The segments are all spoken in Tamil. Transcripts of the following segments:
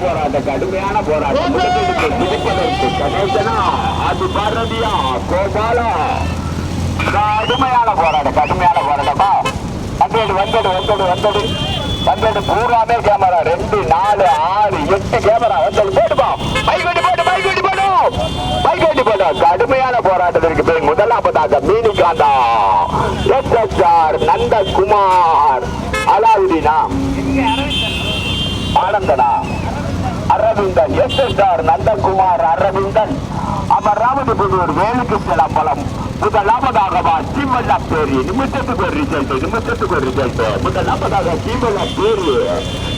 போராட்டம் கடுமையான போராட்டம் அது பாரதியா கோபாலா கடுமையான போராட்டம் கடுமையான போராட்டமா வந்தது வந்தது வந்தது வந்தது வந்தது பூராமே கேமரா ரெண்டு நாலு ஆறு எட்டு கேமரா வந்தது போட்டுப்பா பைக் வெட்டி போட்டு பைக் வெட்டி போடும் பைக் வெட்டி போடும் கடுமையான போராட்டத்திற்கு போய் முதலாவதாக மீனிகாந்தா எஸ் எஸ் ஆர் நந்தகுமார் அலாவுதீனா ஆனந்தனா Aravindan S S R Nandakumar Aravindan. Amaravathipudur Velukrishnan Ambalam முதலாவதாக சீமல்லா பேரி நிமிஷத்துக்கு ஒரு ரிசல்ட் நிமிஷத்துக்கு ஒரு ரிசல்ட் முதலாவதாக சீமல்லா பேரி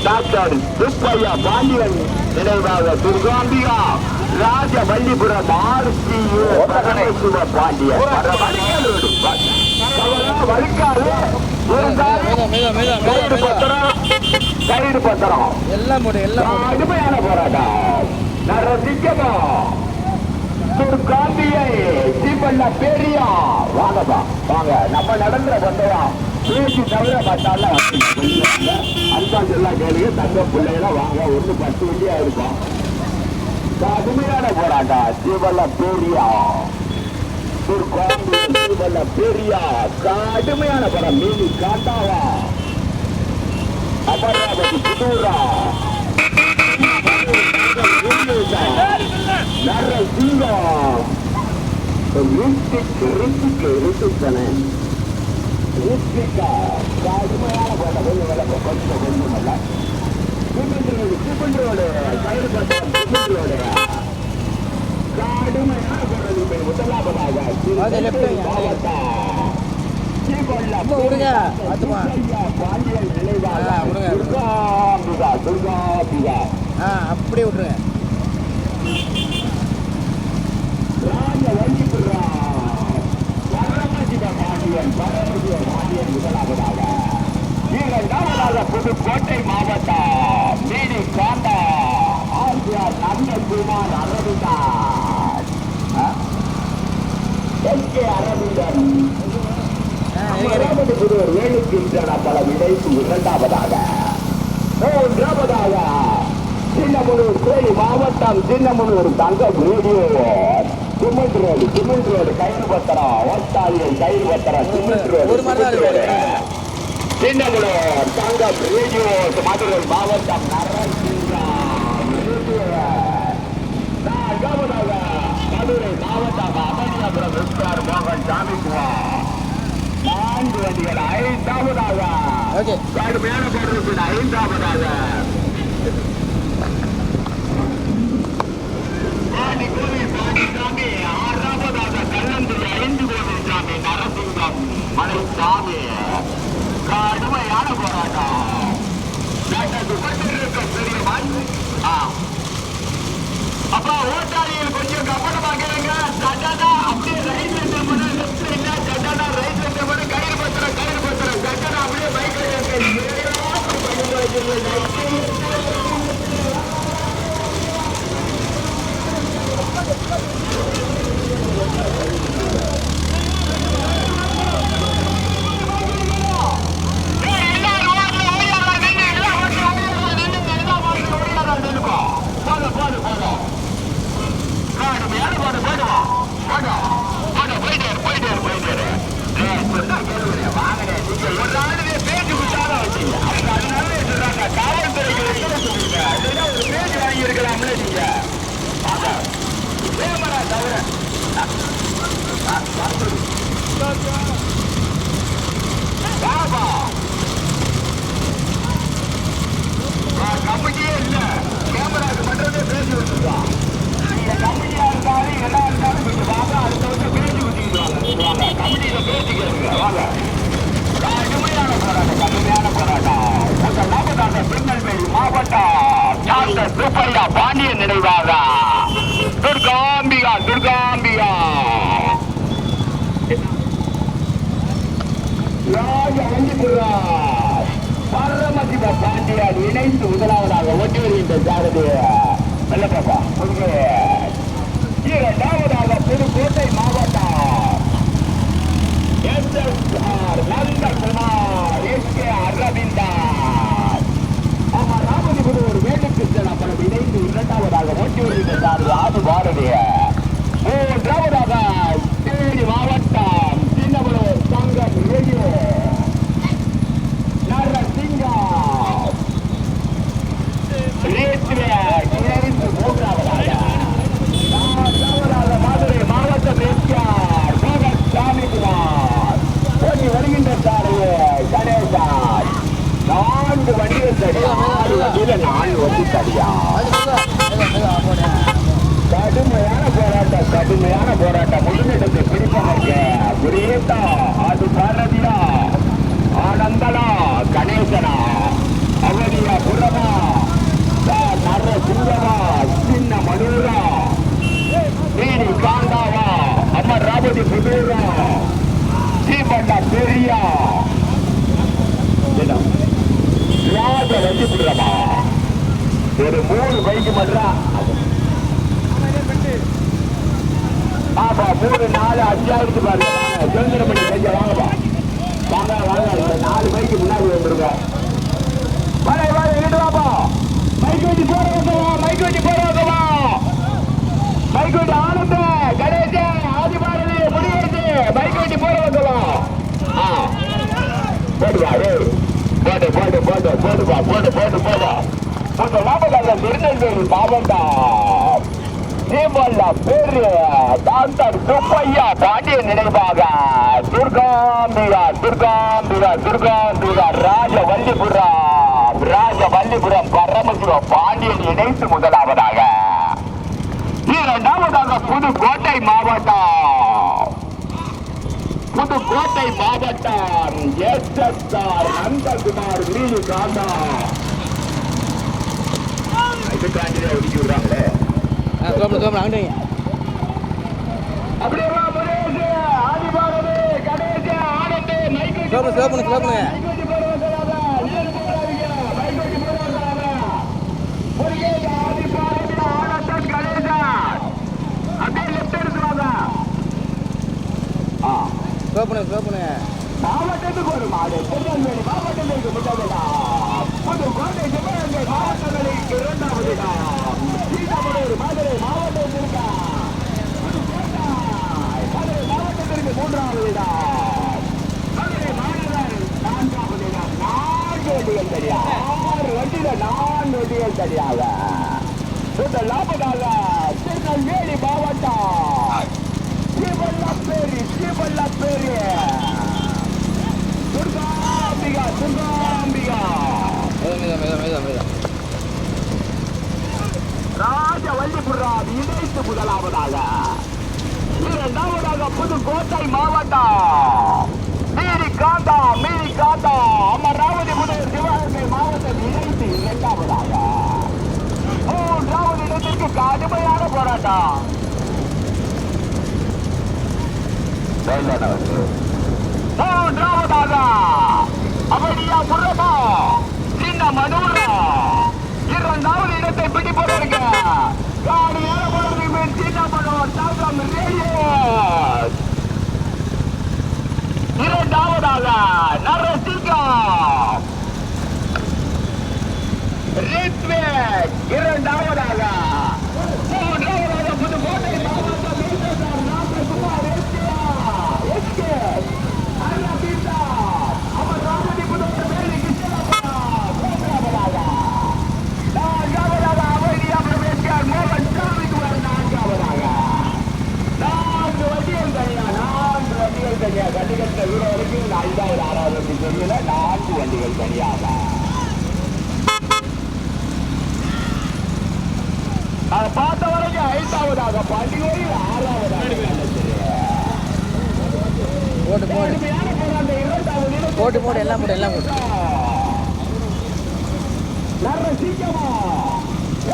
டாக்டர் சுப்பையா பாண்டியன் நினைவாக துர்காம்பிகா ராஜவல்லிபுரம் ஆர்சியூ பரமேஸ்வர பாண்டியன். மெதுவா மெதுவா பத்திரம். எல்லாம் எல்லாம் கடுமையான போராட்டம். நரசிங்கமா துர்காந்தியை சீப்பல்ல பெரியா. வாங்கப்பா வாங்க. நம்ம நடந்துற பந்தயம் பேசி தவிர பார்த்தால எல்லாம் கேளுங்க தங்க பிள்ளைகள வாங்க. ஒண்ணு பத்து வண்டியா இருக்கும் கடுமையான போராட்டம். சீவல்ல பெரியா. துர்காந்தி சீவல்ல பெரியா. கடுமையான படம் மீனி காட்டாவா? அமராவதி புதூரா நரசிங்கம் ரித்திக் ரித்திக் ரித்திக் தானே ரித்திகா கடுமையான போட்ட கொஞ்சம் விளக்க கொஞ்சம் கொஞ்சம் அல்ல சிமெண்ட்ரோடு சிமெண்ட்ரோடு கயிறு பட்டம் சிமெண்ட்ரோடு கடுமையான போட்டது போய் முதலாவதாக அது left wing, மாவட்டம் அப்படியே இரண்டாவதாக புதுக்கோட்டை மாவட்டம் மீனி காண்டா ஆசியார் நந்தகுமார் அரவிந்தார் எஸ் கே அரவிந்தன் அமராவதி புதூர் வேலுக்கின்றன பல இணைப்பு இரண்டாவதாக. மூன்றாவதாக சின்னமுனூர் கோயில் மாவட்டம் Chinnamanur Thangam radio cement road cement road கயிறு பத்திரம் ஓட்டாளியை கயிறு பத்திரம் cement road cement. Road. Chinnamanur Thangam radio Madurai மாவட்டம் நான்காவதாக மதுரை மாவட்டம் அமனியாபுரம் விஸ்வார் மோகன் சாமிக்குமார். நான்கு வண்டிகள் ஐந்தாவதாக. கடுமையான போடுறதுக்கு ஐந்தாவதாக கடுமையான போராட்டம் பெரியவன். ஆ. அப்பா ஓட்டாளியில் கொஞ்சம் கவனமா கேளுங்க சட்டனா அப்படியே ரைட் Thank you. மாவட்டம் டாக்டர் சுப்பையா பாண்டியன் நினைவாக. பாண்டியார் இணைந்து முதலாவதாக ஒட்டி வருகின்ற ஜாரதி வெள்ளப்பாப்பா இரண்டாவதாக புதுக்கோட்டை மாவட்டம். S S R Nanda Kumar S இரண்டாவதாக ஓட்டி வருகின்றார் ஆது பாரதிய. மூன்றாவதாக தேனி மாவட்டம் சின்னமனூர் தங்கம் ரேடியோ. நரசிங்கம் மூன்றாவதாக. நான்காவதாக மதுரை மாவட்ட பேச்சியார் மோகன் சாமிக்குமார் வருகின்ற நான்கு வண்டிகள் தடியா ஆறு வண்டியில நாலு வண்டி தடியா கடுமையான போராட்டம் கடுமையான போராட்டம். முழுமையிடத்தை பிடிப்பதற்கு புரியட்டா அது பாரதியா ஆனந்தனா கணேசனா அவதியா புறமா நர சுந்தரா சின்ன மனூரா நீதி காந்தாவா அமர் ராபதி புதூரா சீபண்டா பெரியா. ராஜ வச்சு புடுறமா ஒரு மூணு பைக்கு மட்டும் ஆமா மூணு நாலு அஞ்சாயிரத்து பாருங்க. வாங்க சுதந்திரப்படி கொஞ்சம் வாங்கப்பா. வாங்க வாங்க நாலு பைக்கு முன்னாடி வந்துருங்க. வாங்க வாங்க இங்கிட்டு வாப்பா. மைக் வண்டி போறவங்க வா மைக் வண்டி போறவங்க வா. மைக் வண்டி ஆனந்த கணேச ஆதிபாரதி முடிவெடுத்து மைக் வண்டி போறவங்க வா. ஆ. போடுவா ஏய். போட்டு போட்டு போடு போடுவா போட்டு போட்டு போடு உங்க லாபகால திருநெல்வேலி மாவட்டம் சீமல்ல பேரு டாக்டர் துப்பையா பாண்டியன் நினைவாக துர்காம்பிகா துர்காம்பிகா துர்காம்பிகா ராஜவல்லிபுரம் ராஜவல்லிபுரம் பரமசிவம் பாண்டியன் இணைத்து முதலாவதாக. இரண்டாவதாக புதுக்கோட்டை மாவட்டம். புதுக்கோட்டை மாவட்டம் எஸ் எஸ் ஆர் நந்தகுமார் வீடு காந்தா இதுக்காண்டி ஒதுக்கி விடுறாங்களே தோம்பு தோம்பு அங்கிட்டு அப்படியே ஆதிபாரதி, மைக்கு மாவட்டத்துக்கு ஒரு மாடு திருநெல்வேலி மாவட்டத்திற்கு முதலிடா மாவட்டங்களுக்கு இரண்டாவது இடம் சீதாபுரம் மதுரை மாவட்டத்திற்கு புதுக்கோட்டை மதுரை மாவட்டத்திற்கு மூன்றாவது இடம் மதுரை மாநகர் நான்காவது இடம் நான்கு வண்டிகள் தெரியா ஆறு வண்டியில நான்கு வண்டிகள் தெரியாத இந்த லாபதாக திருநெல்வேலி மாவட்டம். ஸ்ரீவல்லப்பேரி ஸ்ரீவல்லப்பேரி துர்காம்பிகா துர்காம்பிகா. மேதா மேதம் மேதா மேதா ராஜவல்லிபுரம் இணைத்து முதலாவதாக. இரண்டாவதாக புதுக்கோட்டை மாவட்டம். மீறி காந்தா மீறி காந்தா. அமராவதி முதல் சிவகங்கை மாவட்டம் இணைத்து இரண்டாவதாக. மூன்றாவது இடத்திற்கு கடுமையான போராட்டம். மூன்றாவதாக அவடியா முருகா சின்ன மனோரா. இரண்டாவது இடத்தை பிடிப்பதற்கு இரண்டாவதாக நரசிங்கம் இரண்டாவதாக மூன்றாவதாக புதுக்கோட்டை மாவட்டம் மீனவர் Ramakumar S K R. S K. Aravinda. அவர் ராமலிபுரத்து மேலே கிருஷ்ணப்பா. மூன்றாவதாக. நான்காவதாக அமைதியாக எஸ்கேஆர் மோகன் சாமிக்குமார் நான்காவதாக. நான்கு வண்டிகள் தனியா நான்கு வண்டிகள் தனியா கண்டிகட்ட வீர வரைக்கும் ஐந்தாவது ஆறாவது தெரியல நான்கு வண்டிகள் தனியாக அதை பார்த்த வரைக்கும் ஐந்தாவதாக பண்டிகையில் ஆறாவதாக போட்டு போடு கடுமையான போராட்டம் இரண்டாவது இடத்தில் போட்டு போடு எல்லாம் போடு எல்லாம் போடு நரசிங்கமா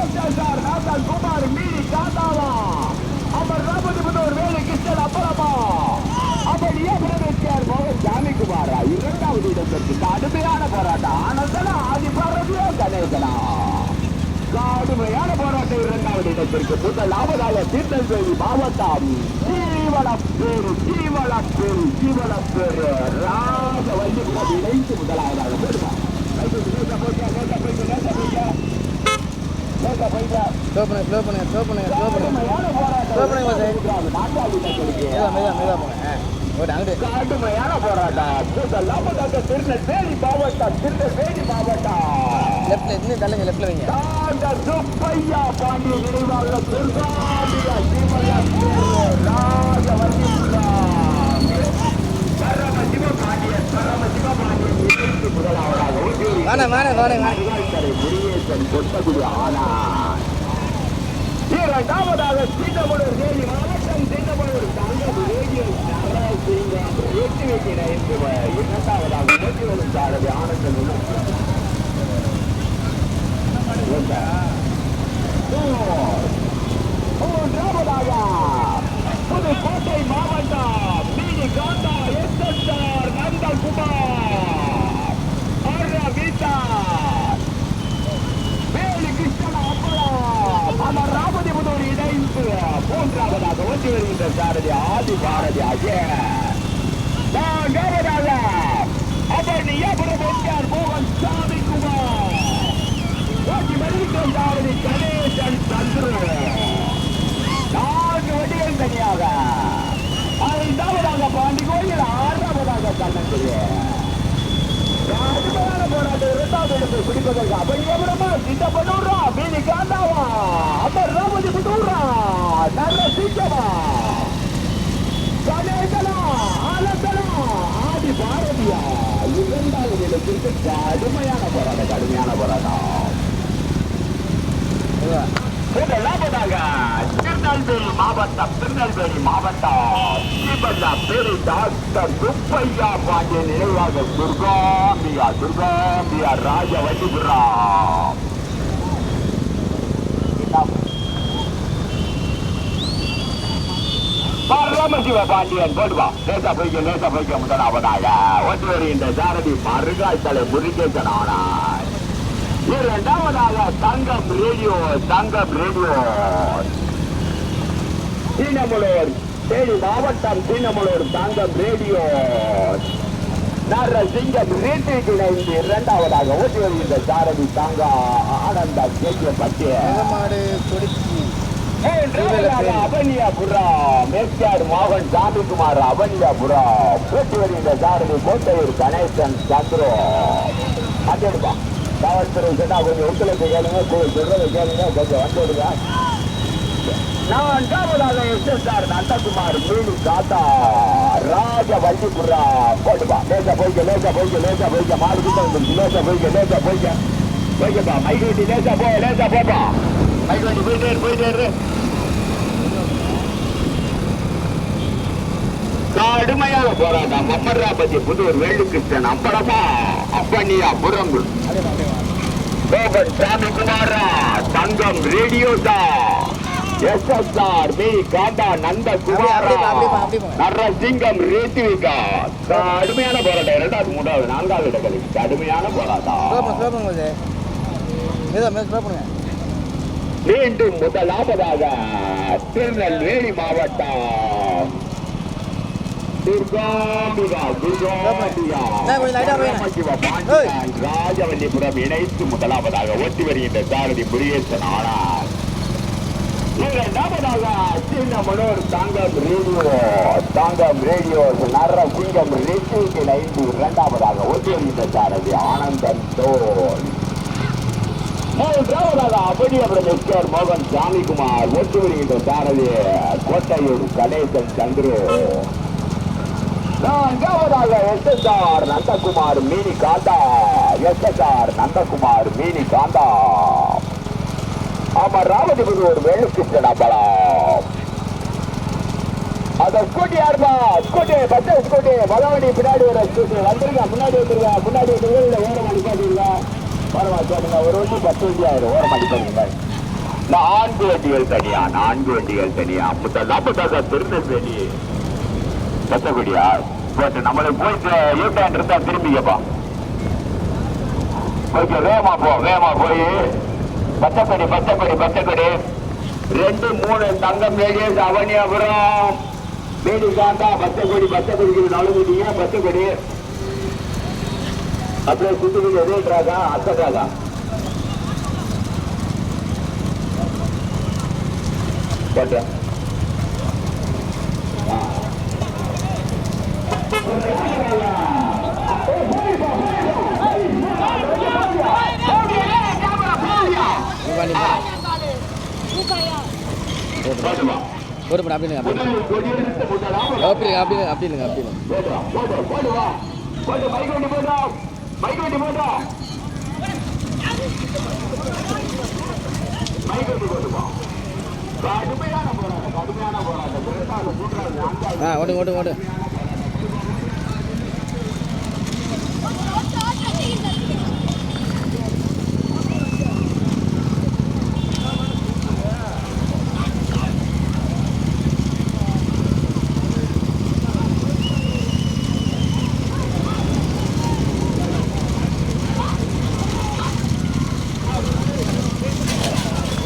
எஸ்எஸ்ஆர் நாசால் குமார் மீனி காந்தாவா அமர் ராமதிபுதூர் வேலு கிருஷ்ணன் அப்பளமா அப்படியே பிரதேசியார் மோகன் ஜாமிக்குமாரா இரண்டாவது இடத்திற்கு கடுமையான போராட்டம் ஆனந்தனா ஆதி பாரதியோ கணேசனா கடுமையான போராட்டம் இரண்டாவது இடத்திற்கு பெறுவதற்கு முதலாவதாக திருநெல்வேலி மாவட்டம் ஜீவனப்பேரு ஜீவனப்பேரு ஜீவனப்பேரு ராஜவல்லி இணைந்து முதலாவதாக பெறுவார் ஸ்லோ பண்ணுங்க ஸ்லோ பண்ணுங்க ஸ்லோ பண்ணுங்க ஸ்லோ பண்ணுங்க ஸ்லோ பண்ணுங்க பாஸ் மெதுவா மெதுவா மெதுவா போங்க ஆ ஓட்டு அங்கிட்டு. கடுமையான போராட்டம். முதலாவதாக திருநெல்வேலி மாவட்டம் திருநெல்வேலி மாவட்டம். லெஃப்ட்ல இன்னும் தள்ளுங்க லெஃப்ட்ல வைங்க சுப்பையா பாண்டிய நினைவாக துர்காம்பிகா சீமையா பேரு ராஜவல்லி பரம சிவபாண்டியன் பரம முதலாவதாக ஊட்டியூர் வாணே வாணே. முருகேசன் கொட்டகுடி ஆனார் இரண்டாவதாக சின்னமலூர் தேனி மாவட்டம் சின்னமலூர் தங்கம் ரேடியோ எட்டு இரண்டாவதாக நெற்றிவரும் சாரதி ஆனந்தன் மூன்றாவதாக புதுக்கோட்டை மாவட்டம் மீனி காந்தா எஸ்எஸ்ஆர் நந்தகுமார் அரவிந்தார் வேலு கிருஷ்ணன் அப்பளம் அமர் ராமதிபுதூர் இணைந்து மூன்றாவதாக ஒன்று வருகின்ற சாரதி ஆதி பாரதி அஜய் நான்காவதாக அபர்ணியபுரம் என்ஆர் மோகன் சாமி குமார் ஓட்டி வருகின்ற சாரதி கணேசன் சந்திர நான்கு வண்டிகள் தனியாக ஐந்தாவதாக பாண்டி கோயில் ஆறாவதாக கண்ணங்குடி ராஜமான போராட்டம் இரண்டாவது இடத்தை அபயபுரமா சித்தப்பனூரா மீனி காந்தாவா அமர் ராமதி புதூரா நல்ல சீக்கிரமா. கணேசனா ஆலந்தனா ஆதி பாரதியா? இரண்டாவது இடத்திற்கு கடுமையான போராட்டம் கடுமையான போராட்டம். மெதுவா திருநெல்வேலி மாவட்டம் திருநெல்வேலி மாவட்டம். ஸ்ரீபல்லாப்பேரி டாக்டர் துப்பையா பாண்டிய நினைவாக துர்காம்பியா துர்காம்பியா ராஜவல்லிபுரா. பரமசிவ பாண்டியன் போடுவா. லேசா போய்க்க லேசா போய்க்க முதலாவதாக ஒன்று வருகின்ற சாரதி மறுகால் தலை இரண்டாவதாக தங்கம் ரேடியோ தங்கம் ரேடியோ. சீனமுலூர் தேனி மாவட்டம் சீனமுலூர் தங்கம் ரேடியோ. நரசிங்கம் ரீட்டிற்கு இணைந்து இரண்டாவதாக ஓட்டி வருகின்ற சாரதி தாங்க ஆனந்த கேட்க பற்றிய. மாடு கொடிச்சி மூன்றாவதாக அவனியாபுரா மேற்காடு மோகன் சாமிக்குமார் அவனியாபுரா ஓட்டி வருகின்ற சாரதி கோட்டையூர் கணேசன் சந்திரோ. அங்கெடுப்பா காவல்துறை சொன்னா கொஞ்சம் ஒத்துழைப்பு கேளுங்க கு- சொல்றதை கேளுங்க கொஞ்சம் வந்துடுங்க நான்காவதாக எஸ்எஸ்ஆர் நந்தகுமார் மீனு காத்தா ராஜ வள்ளிபுரா போட்டுப்பா லேசா போய்க்க லேசா போய்க்க லேசா போய்க்க. மாடு கிட்ட வந்துருச்சு லேசா போய்க்க லேசா போய்க்க. போய்க்கப்பா மைக் வண்டி லேசா போ லேசா போப்பா மைக் வண்டி போயிட்டே இரு போயிட்டே இரு கடுமையான போராட்டம். மம்மராபதி புதூர் வேலுகிருஷ்ணன் அப்படமா அப்பனியா புறம்பு அப்படியே வா, அப்படியே சாமி குமாரா தங்கம் ரேடியோசா. எஸ்எஸ்ஆர் மீ காண்டா நந்த குமாரா. நரசிங்கம் ரேத்திவிகா கடுமையான போராட்டம். இரண்டாவது மூன்றாவது நான்காவது கடுமையான போராட்டம். மீண்டும் முதலாவதாக திருநெல்வேலி மாவட்டம். ராஜவல்லிபுரம் இணைத்து முதலாவதாக ஓட்டி வருகின்ற சாரதி முருகேசன் ஆனார் இரண்டாவதாக சின்னமனூர் தாங்கம் ரேடியோ தாங்கம் ரேடியோ நரசிங்கம் ரேடியோக்கில் ஐந்து இரண்டாவதாக ஓட்டி வருகின்ற சாரதி ஆனந்தன் தோல். மூன்றாவதாக அபடியபுரம் எஸ்கேர் மோகன் சாமிக்குமார் ஒட்டு வருகின்ற சாரதி கோட்டையூர் கணேசன் சந்திரு. நான்காவதாக எஸ்எஸ்ஆர் நந்தகுமார் மீனி காந்தா எஸ்எஸ்ஆர் நந்தகுமார் மீனி காந்தா. அமராவதி ஒரு வேலுக்கிருஷ்ணன் அம்பலம் அந்த ஸ்கூட்டி யாருப்பா ஸ்கூட்டி பச்சை ஸ்கூட்டி பலவண்டி பின்னாடி வர ஸ்கூட்டி வந்துருங்க முன்னாடி வந்துருங்க முன்னாடி வந்துருங்க இல்லை ஓரம் அடிக்காதீங்க ஓரம் அடிக்காதீங்க ஒரு வண்டி பத்து வண்டி ஆயிரம். ஓரம் அடிக்காதீங்க நான்கு வண்டிகள் தனியா? நான்கு வண்டிகள் தனியா? முத்தா முத்தா திருநெல்வேலி பச்சைக்குடியா பட் நம்மளுக்கு போயிட்டு யூட்டான் இருந்தா திரும்பிக்கப்பா. ஓகே வேகமா போ வேகமா போய். பச்சைக்கொடி பச்சைக்கொடி பச்சைக்கொடி. ரெண்டு மூணு தங்கம் ரேடியஸ் அவனியாபுரம். மேடி காந்தா பச்சைக்கொடி பச்சைக்கொடிக்கு நழுவுட்டீங்க பச்சைக்கொடி? அப்படியே சுத்துக்குடி எதே ட்ராகா அத்த போட்டேன் நீ வா, நீ வா. போட்டுமா ஒரு பண்ண அப்படி அப்படி இல்லைங்க. முதலில் கொடியெடுத்து முதலாம் அப்படி அப்படி அப்படி இல்லைங்க, அப்படி இல்லைங்க. போடுவா போடு வா போடு பைக் வண்டி போட்டா பைக் வண்டி போட்டா பைக் வண்டி போட்டுப்பா கடுமையான போராட்டம் கடுமையான போராட்டம் பெருசாக கூட்டுறாரு அந்த ஆ ஓட்டு ஓட்டு ஓட்டு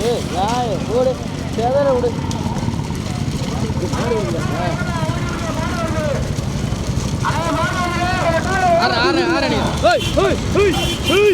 ஏய் நாய் ஓடு செதற விடு ஆறு ஆறு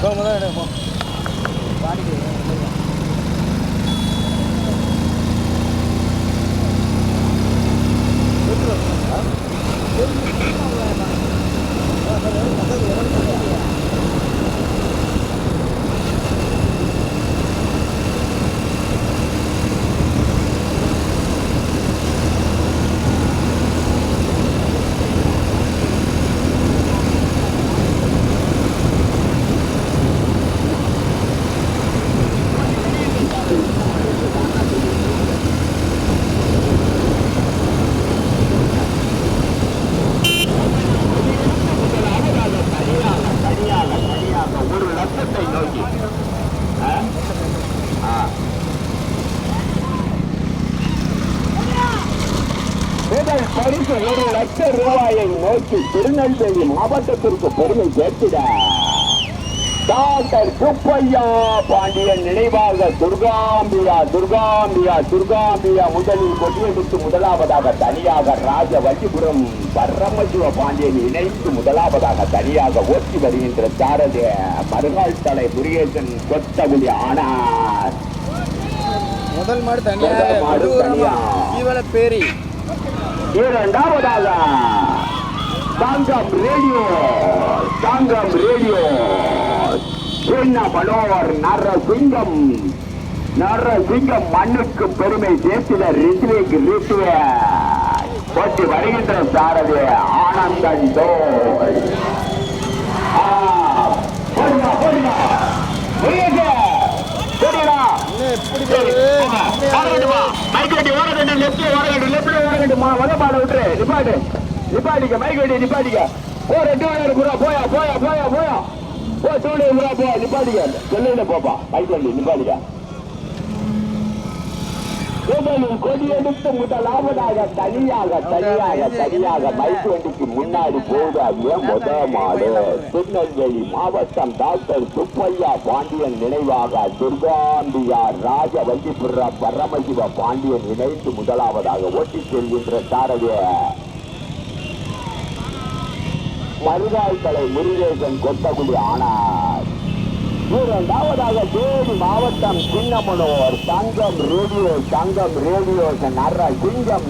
தான் எடுப்போம் பாடிக்கு மெதுவா. விட்டுரு. ஆ? தனியாக தனியாக ஒரு லட்சத்தை நோக்கி ஆ? ஆ. முதல் பரிசு ஒரு ரூபாயை நோக்கி திருநெல்வேலி மாவட்டத்திற்கு பெருமை சேர்த்திட. டாக்டர் சுப்பையா பாண்டியன் நினைவாக துர்காம்பியா துர்காம்பியா துர்காம்பியா முதலில் கொடியெடுத்து முதலாவதாக தனியாக ராஜ வள்ளிபுரம் பரமசிவ பாண்டியன் இணைத்து முதலாவதாக தனியாக ஓட்டி வருகின்ற சாரதி மறுநாள் தலை முருகேசன் கொத்தகுடி ஆனார். முதல் மாடு தனியாக முதல் மாடு கொடூரமா தனியா. ஈவல பேரி இரண்டாவதாக தங்கம் ரேடியோ தங்கம் ரேடியோ சின்ன மனோகர் நரசிங்கம் நரசிங்கம் மண்ணுக்கு பெருமை சேர்த்திட ரித்விக் ரித்வே போட்டி வருகின்ற சாரதி ஆனந்தோ போடுமா போடுமா முடியுங்க சரிடா இன்னும் எப்படி சரி, போகுது போங்க. ஓடகட்டுமா. மைக் வெட்டி ஓடகட்டு, left ல ஓடகட்டு, left ல ஓடகட்டுமா. வத பாட விட்டுரு. நிப்பாட்டு. நிப்பாட்டிக்க, மைக் வெட்டி நிப்பாட்டிக்க. ஓ ரெண்டு வாரம் புறா, போயா, போயா, போயா, போயா. போ, தோடு புறா, போ, நிப்பாட்டிக்க. செல்லுல போப்பா, மைக் வண்டி, நிப்பாட்டிக்க. கொடியெடுத்து முதலாவதாக தனியாக தனியாக தனியாக மைக் வண்டிக்கு முன்னாடி போகாதிய முத மாடு திருநெல்வேலி மாவட்டம் டாக்டர் சுப்பையா பாண்டியன் நினைவாக துர்காம்பியார் ராஜ வண்டிபுர பரமசிவ பாண்டியன் இணைந்து முதலாவதாக ஓட்டி செல்கின்ற சாரதிய மருதாய் தலை முருகேசன் கொத்தகுடி ஆனார். இரண்டாவதாக தேனி மாவட்டம் சின்னமனோர் தங்கம் ரேடியோ தங்கம் ரேடியோ நர சிங்கம்